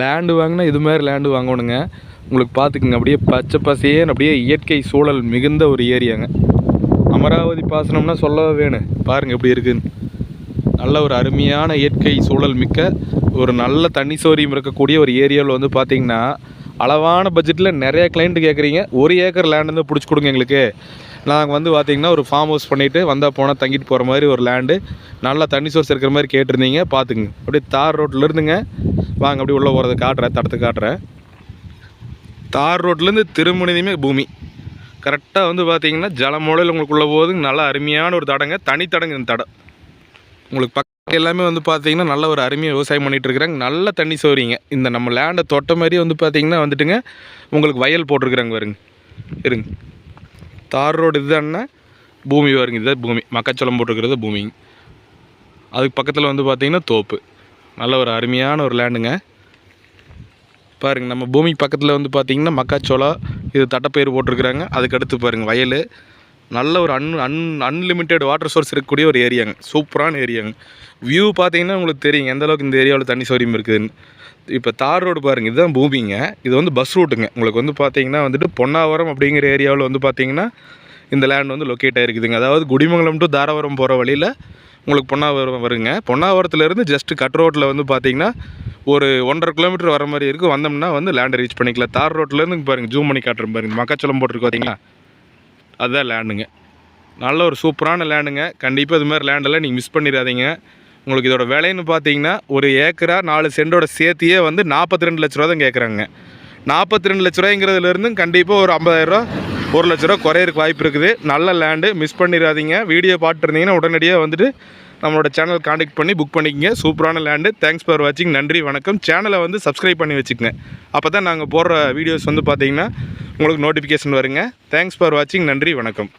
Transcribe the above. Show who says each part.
Speaker 1: Land வாங்கினா இது மாதிரி லேண்டு வாங்கணுங்க. உங்களுக்கு பார்த்துக்குங்க அப்படியே பச்சை பசேன்னு அப்படியே இயற்கை சூழல் மிகுந்த ஒரு ஏரியாங்க. அமராவதி பாசனம்னா சொல்லவே வேணும். பாருங்கள் எப்படி இருக்குன்னு. நல்ல ஒரு அருமையான இயற்கை சூழல் மிக்க ஒரு நல்ல தண்ணி சௌரியம் இருக்கக்கூடிய ஒரு ஏரியாவில் வந்து பார்த்தீங்கன்னா அளவான பட்ஜெட்டில் நிறைய கிளைண்ட்டு கேட்குறீங்க. ஒரு ஏக்கர் லேண்ட் வந்து பிடிச்சி கொடுங்க எங்களுக்கு. நாங்கள் வந்து பார்த்திங்கன்னா ஒரு ஃபார்ம் ஹவுஸ் பண்ணிவிட்டு வந்தால் போனால் தங்கிட்டு போகிற மாதிரி ஒரு லேண்டு நல்லா தண்ணி சோர்ஸ் இருக்கிற மாதிரி கேட்டிருந்தீங்க பார்த்துங்க அப்படியே தார் ரோட்டில் இருந்துங்க. வாங்க அப்படியே உள்ளே போகிறது காட்டுறேன் தடத்தை காட்டுறேன். தார் ரோட்லேருந்து திருமணிதுமே பூமி. கரெக்டாக வந்து பார்த்தீங்கன்னா ஜலமூலையில் உங்களுக்குள்ளே போகுது நல்ல அருமையான ஒரு தடங்க தனி இந்த தடம். உங்களுக்கு பக்கம் எல்லாமே வந்து பார்த்தீங்கன்னா நல்ல ஒரு அருமையாக விவசாயம் பண்ணிட்டு இருக்கிறாங்க. நல்ல தண்ணி சௌரிங்க இந்த நம்ம லேண்டை தொட்ட மாதிரி வந்து பார்த்தீங்கன்னா வந்துட்டுங்க உங்களுக்கு வயல் போட்டிருக்குறாங்க வருங்க இருங்க. தார் ரோடு இதுதான்னா பூமி வருங்க இதுதான் பூமி. மக்காச்சோளம் போட்டிருக்கிறது பூமிங்க அதுக்கு பக்கத்தில் வந்து பார்த்திங்கன்னா தோப்பு. நல்ல ஒரு அருமையான ஒரு லேண்டுங்க பாருங்கள் நம்ம பூமிக்கு பக்கத்தில் வந்து பார்த்தீங்கன்னா மக்காச்சோளம் இது தட்டைப்பயிர் போட்டிருக்கிறாங்க. அதுக்கடுத்து பாருங்கள் வயல். நல்ல ஒரு un un unlimited water source இருக்கக்கூடிய ஒரு ஏரியாங்க சூப்பரான ஏரியாங்க வியூ பார்த்தீங்கன்னா உங்களுக்கு தெரியுங்க எந்த அளவுக்கு இந்த ஏரியாவில் தண்ணி சௌரியம் இருக்குதுன்னு. இப்போ தார் ரோடு பாருங்கள் இதுதான் பூமிங்க. இது வந்து பஸ் ரூட்டுங்க உங்களுக்கு வந்து பார்த்தீங்கன்னா வந்துட்டு பொன்னாவரம் அப்படிங்கிற ஏரியாவில் வந்து பார்த்தீங்கன்னா இந்த லேண்ட் வந்து லொக்கேட் ஆகிருக்குதுங்க அதாவது குடிமங்கலம் டு தாராபுரம் போகிற வழியில் உங்களுக்கு பொன்னாவரம் வருங்க. பொன்னாவரத்துலேருந்து ஜஸ்ட்டு கட் ரோட்டில் வந்து பார்த்தீங்கன்னா ஒரு ஒன்றரை கிலோமீட்டர் வர மாதிரி இருக்குது வந்தோம்னா வந்து லேண்டை ரீச் பண்ணிக்கலாம். தார் ரோட்லேருந்து பாருங்கள் ஜூம் பண்ணி காட்டுறேன் பாருங்க மக்காச்சோளம் போட்டிருக்கு பார்த்தீங்களா அதுதான் லேண்டுங்க நல்ல ஒரு சூப்பரான லேண்டுங்க கண்டிப்பாக இது மாதிரி லேண்டெல்லாம் நீங்கள் மிஸ் பண்ணிடாதீங்க. உங்களுக்கு இதோட விலைன்னு பார்த்தீங்கன்னா ஒரு ஏக்கரா நாலு சென்டோட சேர்த்தியே வந்து நாற்பத்தி ரெண்டு லட்ச ரூபா தான் கேட்குறாங்க நாற்பத்தி ரெண்டு லட்ச ரூபாய்ங்கிறதுலேருந்து கண்டிப்பாக ஒரு ஐம்பதாயிரரூவா ஒரு லட்ச ரூபா குறையிறதுக்கு வாய்ப்பு இருக்குது. நல்ல லேண்டு மிஸ் பண்ணிடாதீங்க. வீடியோ பார்த்துருந்தீங்கன்னா உடனடியாக வந்துட்டு நம்மளோட சேனல் காண்டக்ட் பண்ணி புக் பண்ணிக்கங்க. சூப்பரான லேண்டு தேங்க்ஸ் ஃபார் வாட்சிங் நன்றி வணக்கம். சேனலை வந்து சப்ஸ்கிரைப் பண்ணி வச்சுக்கங்க. அப்போ தான் நாங்கள் போடுற வீடியோஸ் வந்து பார்த்தீங்கன்னா உங்களுக்கு நோட்டிஃபிகேஷன் வருங்க. தேங்க்ஸ் ஃபார் வாட்சிங் நன்றி வணக்கம்.